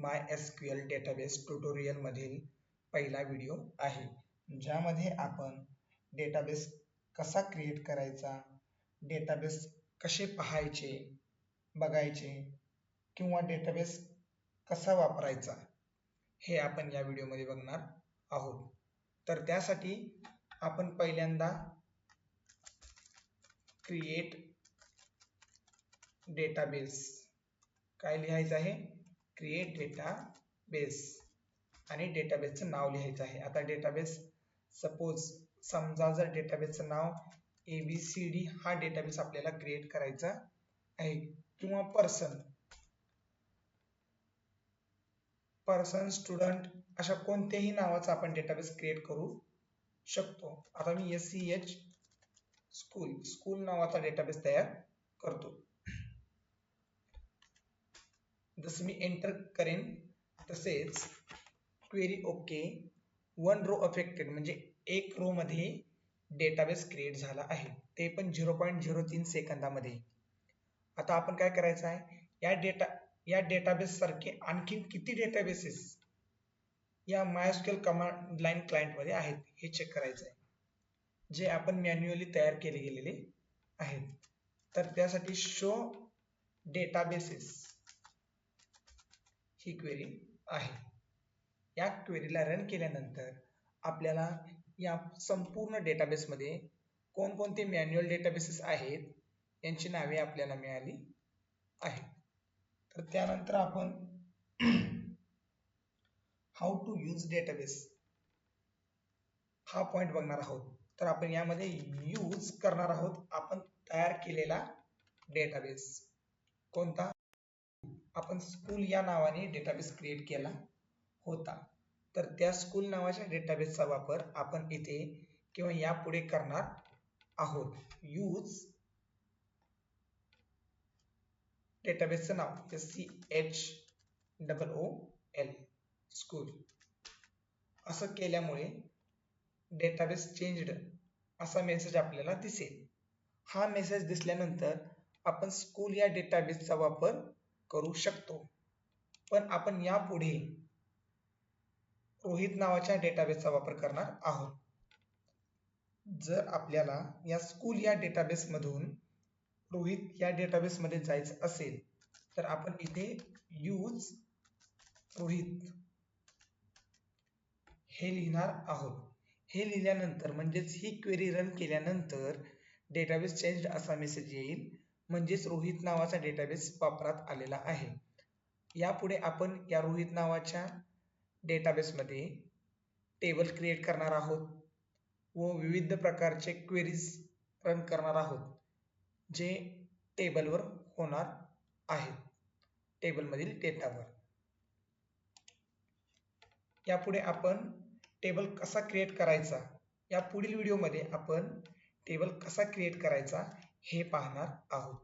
My S Q L database ट्युटोरियलमधील पहिला video आहे ज्यामध्ये आपण डेटाबेस कसा क्रिएट करायचा डेटाबेस कसे पाहायचे बघायचे किंवा डेटाबेस कसा वापरायचा हे आपण या व्हिडिओमध्ये बघणार आहोत. तर त्यासाठी आपण पहिल्यांदा क्रिएट डेटाबेस काय लिहायचं आहे? क्रिएट डेटा बेस आणि डेटाबेसचं नाव लिहायचं आहे. आता डेटाबेस सपोज समजा जर डेटाबेसचं नाव ए बी सी डी हा डेटाबेस आपल्याला क्रिएट करायचा आहे. किंवा पर्सन पर्सन स्टुडंट अशा कोणत्याही नावाचा आपण डेटाबेस क्रिएट करू शकतो. आता मी S C H school school नावाचा डेटाबेस तयार करतो. जसं मी एंटर करेन तसेच query okay one row affected म्हणजे एक रो मध्ये डेटाबेस क्रिएट झाला आहे. ते पण झिरो पॉईंट झिरो तीन सेकंदामध्ये. आता आपण काय करायचं आहे? या डेटा या डेटाबेस सारखे आणखीन किती डेटाबेसेस या मायस्क्यूएल कमांड लाईन क्लायंटमध्ये आहेत? हे चेक करायचं आहे. जे आपण मॅन्युअली तयार केले गेलेले आहेत. तर त्यासाठी शो डेटाबेसेस ही क्वेरी आहे. या क्वेरीला रन केल्यानंतर आपल्याला या संपूर्ण डेटाबेसमध्ये कोणकोणते मॅन्युअल डेटाबेसेस आहेत यांची नावे आपल्याला मिळाली आहेत. तर त्यानंतर आपण हाऊ टू यूज डेटाबेस हा पॉईंट बघणार आहोत. तर आपण यामध्ये यूज करणार आहोत. आपण तयार केलेला डेटाबेस कोणता? आपण स्कूल या नावाने डेटाबेस क्रिएट केला होता. तर त्या स्कूल नावाच्या डेटाबेसचा वापर आपण इथे किंवा यापुढे करणार आहोत. यूज डेटाबेसचं नाव C H double O L school असं केल्यामुळे डेटाबेस चेंज्ड असा मेसेज आपल्याला दिसेल. हा मेसेज दिसल्यानंतर आपण स्कूल या डेटाबेसचा वापर करू शकतो. पण आपण यापुढे रोहित नावाच्या डेटाबेसचा वापर करणार आहोत. जर आपल्याला या स्कूल या डेटाबेसमधून रोहित या डेटाबेसमध्ये जायचं असेल तर आपण इथे यूज रोहित हे लिहिणार आहोत. हे लिहिल्यानंतर म्हणजेच ही क्वेरी रन केल्यानंतर डेटाबेस चेंज असा मेसेज येईल. म्हणजेच रोहित नावाचा डेटाबेस वापरात आलेला आहे. यापुढे आपण या रोहित नावाच्या डेटाबेसमध्ये टेबल क्रिएट करणार आहोत व विविध प्रकारचे क्वेरीज रन करणार आहोत जे टेबलवर होणार आहेत. टेबलमधील डेटावर यापुढे आपण टेबल कसा क्रिएट करायचा? या पुढील व्हिडिओमध्ये आपण टेबल कसा क्रिएट करायचा? हे पाहणार आहोत.